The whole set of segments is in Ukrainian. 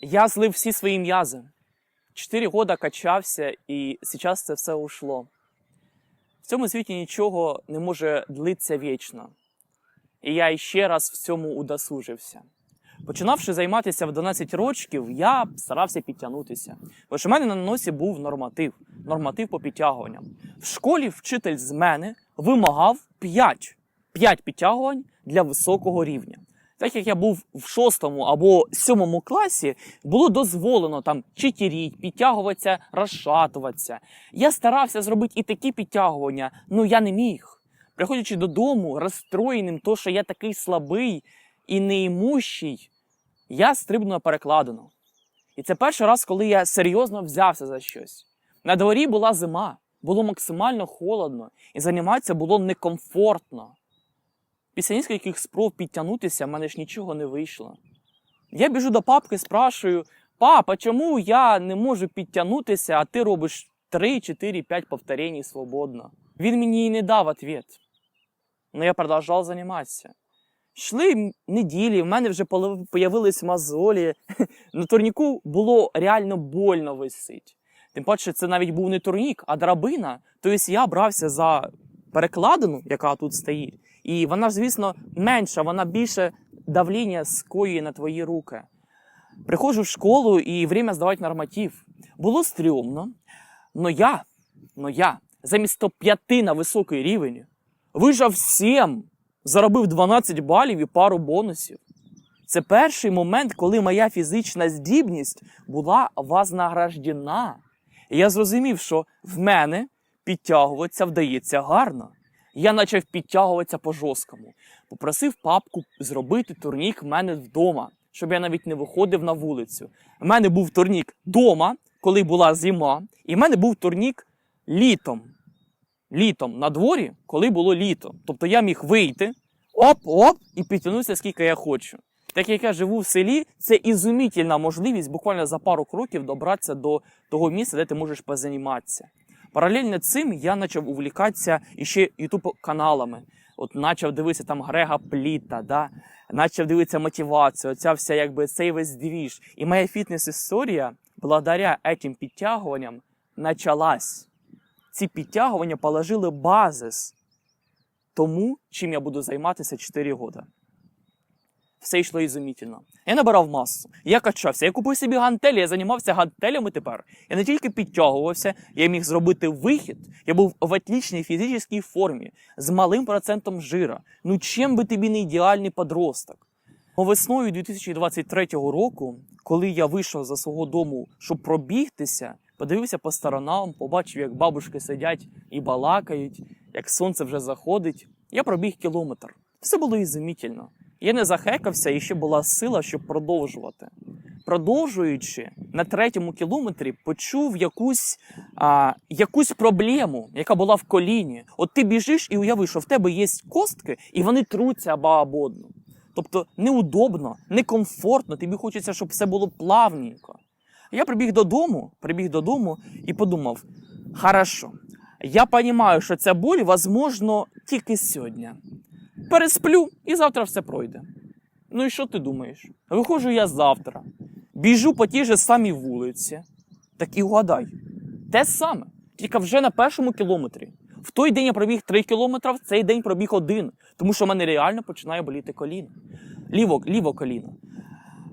Я злив всі свої м'язи. Чотири года качався, і зараз це все ушло. В цьому світі нічого не може длитися вічно. І я іще раз в цьому удосужився. Починавши займатися в 12 років, я старався підтягнутися. Бо у мене на носі був норматив, норматив по підтягуванням. В школі вчитель з мене вимагав 5, 5 підтягувань для високого рівня. Так як я був в шостому або сьомому класі, було дозволено там читіріть, підтягуватися, розшатуватися. Я старався зробити і такі підтягування, ну я не міг. Приходячи додому, розстроєним, то, що я такий слабий і неімущий, я стрибну на перекладину. І це перший раз, коли я серйозно взявся за щось. На дворі була зима, було максимально холодно, і займатися було некомфортно. Після кількох спроб підтягнутися, в мене ж нічого не вийшло. Я біжу до папки, спрашую: папа, чому я не можу підтягнутися, а ти робиш 3, 4, 5 повторень свободно? Він мені і не дав відповідь. Но я продовжував займатися. Йшли неділі, в мене вже появились мозолі. На турніку було реально больно висить. Тим паче, це навіть був не турнік, а драбина. Тобто я брався за перекладину, яка тут стоїть, і вона звісно, менша, вона більше давління скоює на твої руки. Приходжу в школу і время здавати норматив. Було стрьомно, но я, но я, замість топ-5 на високий рівень, вижав 7, заробив 12 балів і пару бонусів. Це перший момент, коли моя фізична здібність була вознаграждена. І я зрозумів, що в мене підтягуватися вдається гарно. Я почав підтягуватися по жорсткому. Попросив папку зробити турнік в мене вдома, щоб я навіть не виходив на вулицю. У мене був турнік вдома, коли була зима, і в мене був турнік літом. Літом на дворі, коли було літо. Тобто я міг вийти, оп-оп, і підтягнутися скільки я хочу. Так як я живу в селі, це ізумітельна можливість буквально за пару кроків добратися до того місця, де ти можеш позаніматися. Паралельно цим я почав увлікатися іще ютуб каналами. От почав дивитися там Грега Пліта, да? почав дивитися мотивацію, оця вся якби цей весь двіж. І моя фітнес-історія, благодаря этим підтягуванням, почалась. Ці підтягування положили базис тому, чим я буду займатися 4 роки. Все йшло ізумітельно. Я набирав масу, я качався, я купив собі гантелі, я займався гантелями тепер. Я не тільки підтягувався, я міг зробити вихід. Я був в отличній фізичній формі, з малим процентом жира. Ну чим би тобі не ідеальний подросток? Весною 2023 року, коли я вийшов за свого дому, щоб пробігтися, подивився по сторонам, побачив, як бабушки сидять і балакають, як сонце вже заходить. Я пробіг кілометр. Все було ізумітельно. Я не захекався і ще була сила, щоб продовжувати. Продовжуючи на третьому кілометрі, почув якусь, а, якусь проблему, яка була в коліні. От ти біжиш і уяви, що в тебе є костки, і вони труться аба об. Тобто неудобно, некомфортно, тобі хочеться, щоб все було плавненько. Я прибіг додому, прибіг додому і подумав: хорошо, я розумію, що ця боль, возможно, тільки сьогодні. Пересплю і завтра все пройде. Ну і що ти думаєш? Виходжу я завтра, біжу по тій же самій вулиці. Так і угадай, те саме, тільки вже на першому кілометрі. В той день я пробіг 3 кілометри, в цей день пробіг один, тому що в мене реально починає боліти коліно. Ліво, ліво коліно.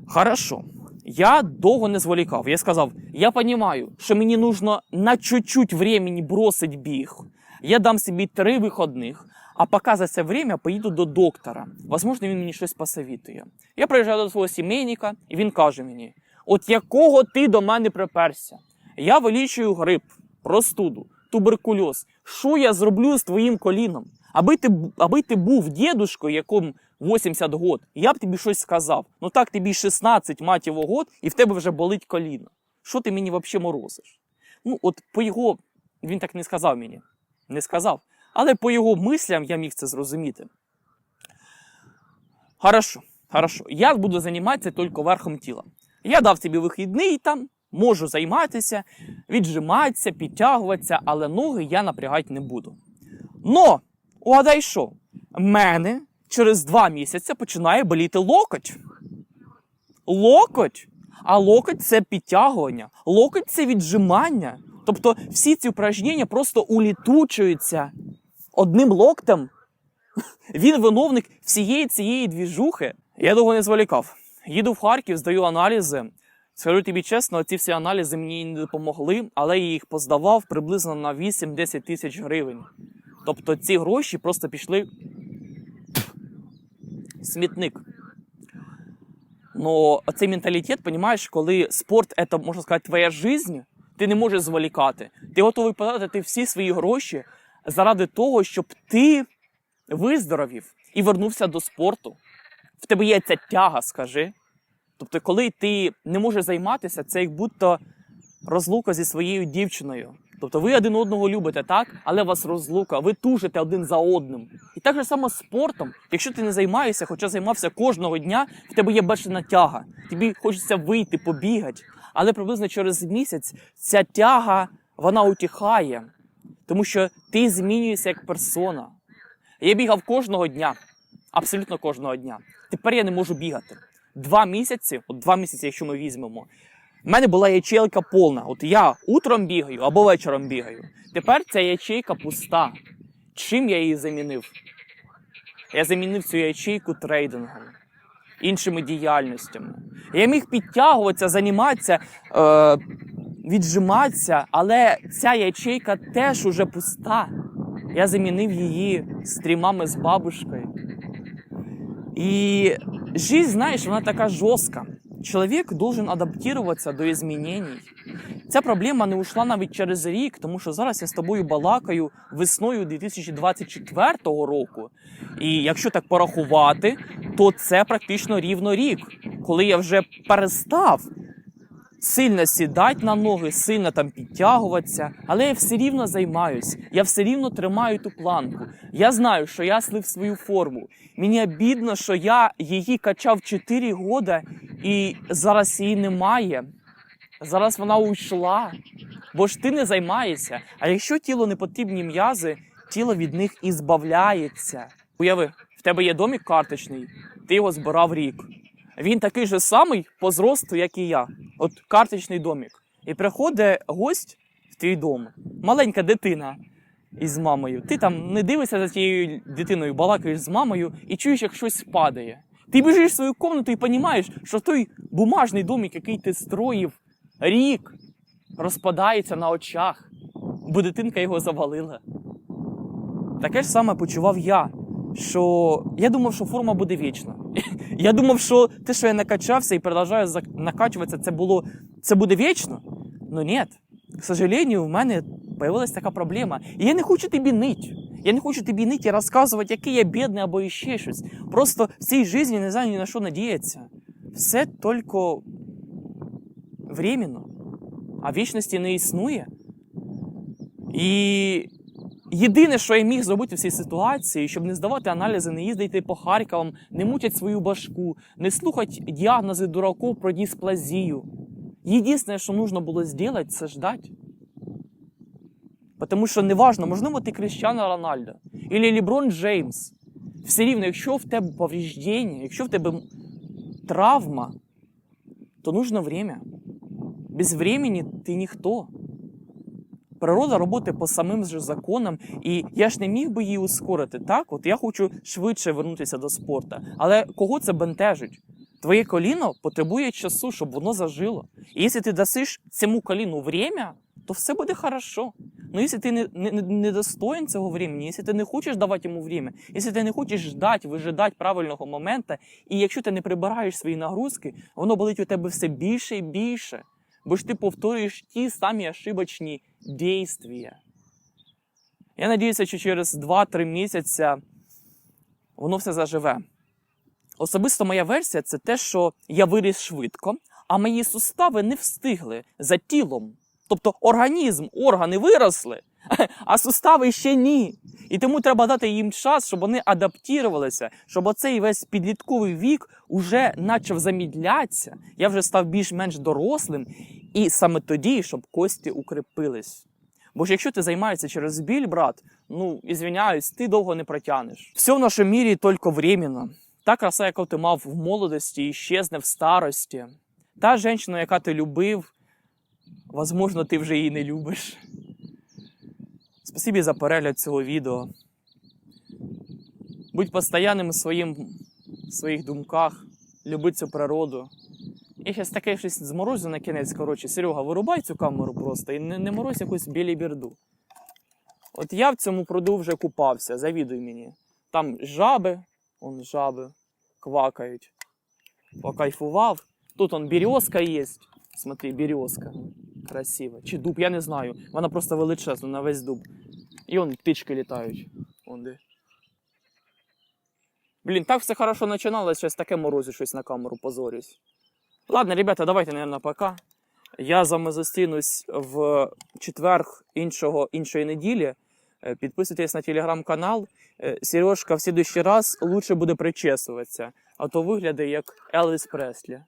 Хорошо. Я довго не зволікав. Я сказав: я розумію, що мені нужно на чуть-чуть времени бросить біг. Я дам собі три виходних, а поки за це время поїду до доктора. Возможно, він мені щось посовітує. Я приїжджаю до свого сімейника, і він каже мені: от якого ти до мене приперся? Я вилічую грип, простуду, туберкульоз. Що я зроблю з твоїм коліном? Аби ти, аби ти був дідушкою, якому 80 год, я б тобі щось сказав. Ну так тобі 16 мать його год, і в тебе вже болить коліно. Що ти мені взагалі морозиш? Ну, от по його, він так не сказав мені. Не сказав. Але по його мислям я міг це зрозуміти. Хорошо, хорошо. Я буду займатися тільки верхом тіла. Я дав собі вихідний там, можу займатися, віджиматися, підтягуватися, але ноги я напрягати не буду. Но, угадай що? Мене через два місяці починає боліти локоть. Локоть? А локоть це підтягування, локоть це віджимання. Тобто всі ці упражнення просто улітучуються одним локтем. Він виновник всієї цієї двіжухи. Я довго не зволікав. Їду в Харків, здаю аналізи. Скажу тобі чесно, ці всі аналізи мені не допомогли, але я їх поздавав приблизно на 8-10 тисяч гривень. Тобто ці гроші просто пішли смітник. Но цей менталітет, розумієш, коли спорт це, можна сказати, твоя життя, ти не можеш зволікати. Ти готовий потратити всі свої гроші заради того, щоб ти виздоровів і вернувся до спорту. В тебе є ця тяга, скажи. Тобто, коли ти не можеш займатися, це як будто розлука зі своєю дівчиною. Тобто ви один одного любите, так? Але вас розлука, ви тужите один за одним. І так же само спортом. Якщо ти не займаєшся, хоча займався кожного дня, в тебе є бешена тяга. Тобі хочеться вийти, побігати. Але приблизно через місяць ця тяга вона утихає, тому що ти змінюєшся як персона. Я бігав кожного дня, абсолютно кожного дня. Тепер я не можу бігати. Два місяці, от два місяці, якщо ми візьмемо, в мене була ячейка повна. От я утром бігаю або вечором бігаю. Тепер ця ячейка пуста. Чим я її замінив? Я замінив цю ячейку трейдингом, іншими діяльностями. Я міг підтягуватися, займатися, е, віджиматися, але ця ячейка теж уже пуста. Я замінив її стрімами з бабушкою. І жизнь, знаєш, вона така жорстка. Чоловік должен адаптуватися до змінень. Ця проблема не ушла навіть через рік, тому що зараз я з тобою балакаю весною 2024 року. І якщо так порахувати, то це практично рівно рік, коли я вже перестав сильно сідати на ноги, сильно там підтягуватися, але я все рівно займаюсь, я все рівно тримаю ту планку. Я знаю, що я слив свою форму. Мені обідно, що я її качав 4 роки і зараз її немає. Зараз вона уйшла, бо ж ти не займаєшся. А якщо тілу не потрібні м'язи, тіло від них і збавляється. Уяви, в тебе є домик карточний, ти його збирав рік. Він такий же самий по зросту, як і я. От карточний домик. І приходить гость в твій дом, маленька дитина із мамою. Ти там не дивишся за цією дитиною, балакаєш з мамою і чуєш, як щось падає. Ти біжиш в свою комнату і розумієш, що той бумажний домик, який ти строїв рік, розпадається на очах, бо дитинка його завалила. Таке ж саме почував я, що я думав, що форма буде вічна. Я думав, що те, що я накачався і продовжую накачуватися, це було це буде вічно. Ну ні. К сожалению, в мене появилась така проблема. І я не хочу тобі нить. Я не хочу тобі нить і розказувати, який я бідний або іще щось. Просто в цій житті не знаю ні на що надіятися. Все тільки временно. А вічності не існує. І єдине, що я міг зробити в цій ситуації, щоб не здавати аналізи, не їздити по Харковам, не мучать свою башку, не слухати діагнози дураків про дисплазію. Єдине, що нужно було зробити, це ждати. Тому що неважно, можливо, ти Кріщано Рональдо, або Ліброн Джеймс. Все рівно, якщо в тебе повреждення, якщо в тебе травма, то нужно время. Без времени ти ніхто. Природа роботи по самим же законам, і я ж не міг би її ускорити. Так, от я хочу швидше вернутися до спорту. Але кого це бентежить? Твоє коліно потребує часу, щоб воно зажило. І якщо ти дасиш цьому коліну время, то все буде хорошо. Ну, якщо ти не, не, не достоин цього времени, якщо ти не хочеш давати йому время, якщо ти не хочеш ждати, вижидати правильного моменту, і якщо ти не прибираєш свої нагрузки, воно болить у тебе все більше і більше. Бо ж ти повторюєш ті самі ошибочні дійствия. Я надіюся, що через 2-3 місяці воно все заживе. Особисто моя версія це те, що я виріс швидко, а мої сустави не встигли за тілом. Тобто організм, органи виросли, а сустави ще ні. І тому треба дати їм час, щоб вони адаптувалися, щоб оцей весь підлітковий вік уже почав замідлятися. Я вже став більш-менш дорослим, і саме тоді, щоб кості укріпились. Бо ж якщо ти займаєшся через біль, брат, ну ізвиняюсь, ти довго не протягнеш. Все в нашому мірі тільки временно. Та краса, яку ти мав в молодості, іщезне в старості. Та жінка, яка ти любив, возможно, ти вже її не любиш. Спасибі за перегляд цього відео. Будь постоянним у своїх думках, люби цю природу. Я зараз таке щось зморозю на кінець. Коротше, Серега, вирубай цю камеру просто і не, не морозь якусь біліберду. От я в цьому пруду вже купався, завідуй мені. Там жаби, он жаби квакають. Покайфував. Тут он березка є. Смотри, березка. Красиво. Чи дуб, я не знаю. Вона просто величезна на весь дуб. І он птички літають. Он де. Блін, так все хорошо починалось, зараз таке морозю щось на камеру позорюсь. Ладно, ребята, давайте, наверное, пока. Я з вами зустрінусь в четверг іншого, іншої неділі. Е, Підписуйтесь на телеграм-канал. Е, Сережка в следующий раз лучше буде причесуватися, а то виглядає як Елвіс Преслі.